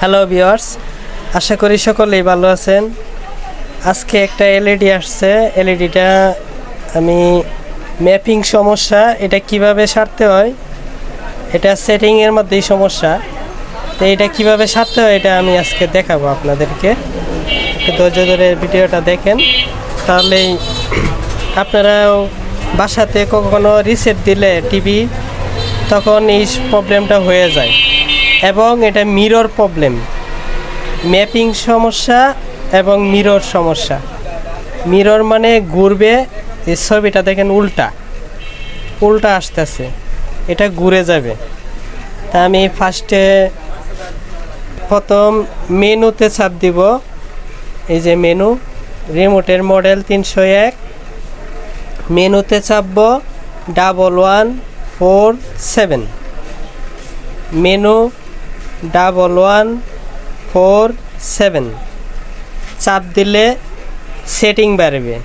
Hello viewers আশা করি সকলেই ভালো আছেন। আজকে একটা এলইডি আসছে। এলইডিটা আমি ম্যাপিং সমস্যা, এটা কীভাবে সারতে হয়? এটা সেটিংয়ের মধ্যেই সমস্যা। তো এটা কীভাবে সারতে হয়, এটা আমি আজকে দেখাবো আপনাদেরকে। ধৈর্য ধরে ভিডিওটা দেখেন। তাহলেই আপনারাও বাসাতে কখনো রিসেট দিলে টিভি তখন এই প্রবলেমটা হয়ে যায়। এবং এটা মিরর প্রবলেম ম্যাপিং সমস্যা এবং মিরর সমস্যা। মিরর মানে ঘুরবে, এই ছবিটা দেখেন উল্টা উল্টা আসতেছে, এটা ঘুরে যাবে। তা আমি ফার্স্টে প্রথম মেনুতে চাপ দিব, এই যে মেনু রিমোটের মডেল তিনশো এক, মেনুতে চাপব double one four seven menu double one four seven. চাপ দিলে সেটিং বাড়বে।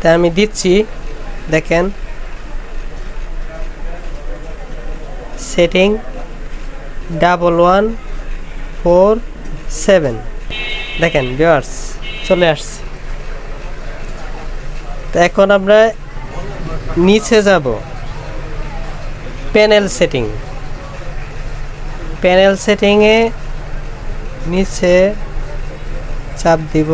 তা আমি দিচ্ছি, দেখেন। Setting double one four seven. দেখেন ভিওয়ার্স চলে আসছে। তো এখন আমরা নিচে যাব। Panel setting. প্যানেল সেটিংয়ে নিচে চাপ দিব।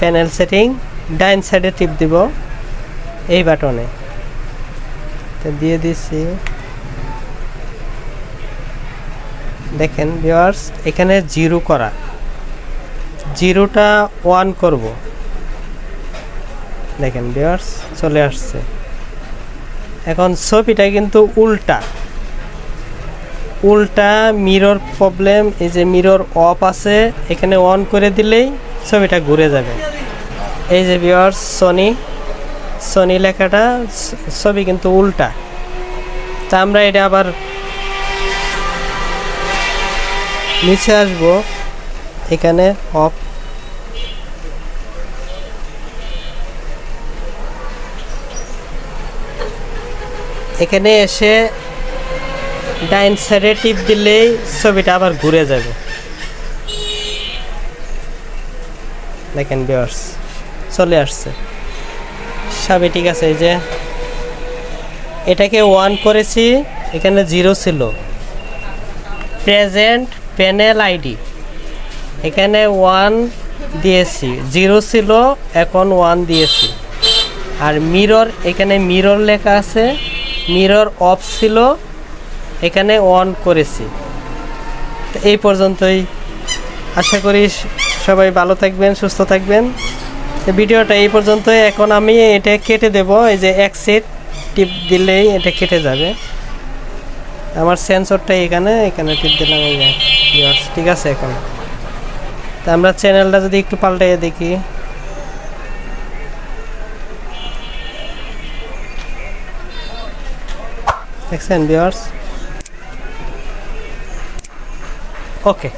প্যানেল সেটিং ডাইন সাইডে টিপ দিব এই বাটনে। তো দিয়ে দিচ্ছি দেখেন ভিওয়ার্স এখানে জিরো করা। জিরোটা ওয়ান করব। দেখেন ভিওয়ার্স চলে আসছে। এখন ছবিটা কিন্তু উল্টা। উল্টা মিরর প্রবলেম এই যে মিরর অফ আছে, এখানে অন করে দিলেই ছবিটা ঘুরে যাবে। এই যে ভিওয়ার্স সনি সনি লেখাটা ছবি কিন্তু উল্টা। তা আমরা এটা আবার নিচে আসব। এখানে অফ এখানে এসে ডাইন সাইডে টিপ দিলেই ছবিটা আবার ঘুরে যাবে। দেখেন বিয়ার্স চলে আসছে। সবই ঠিক আছে, এই যে এটাকে ওয়ান করেছি, এখানে জিরো ছিল। প্রেজেন্ট প্যানেল আইডি, এখানে ওয়ান দিয়েছি, জিরো ছিল, এখন ওয়ান দিয়েছি। আর মিরর, এখানে মিরর লেখা আছে। মিরর অফ ছিল, এখানে অন করেছি। এই পর্যন্তই। আশা করি সবাই ভালো থাকবেন, সুস্থ থাকবেন। ভিডিওটা এই পর্যন্তই। এখন আমি এটা কেটে দেব, এই যে এক সেট টিপ দিলেই এটা কেটে যাবে। আমার সেন্সরটা এখানে এখানে টিপ দিলাম ঠিক আছে এখন। তা আমরা চ্যানেলটা যদি একটু পাল্টাইয়ে দেখি। দেখছেন ভিউয়ার্স ওকে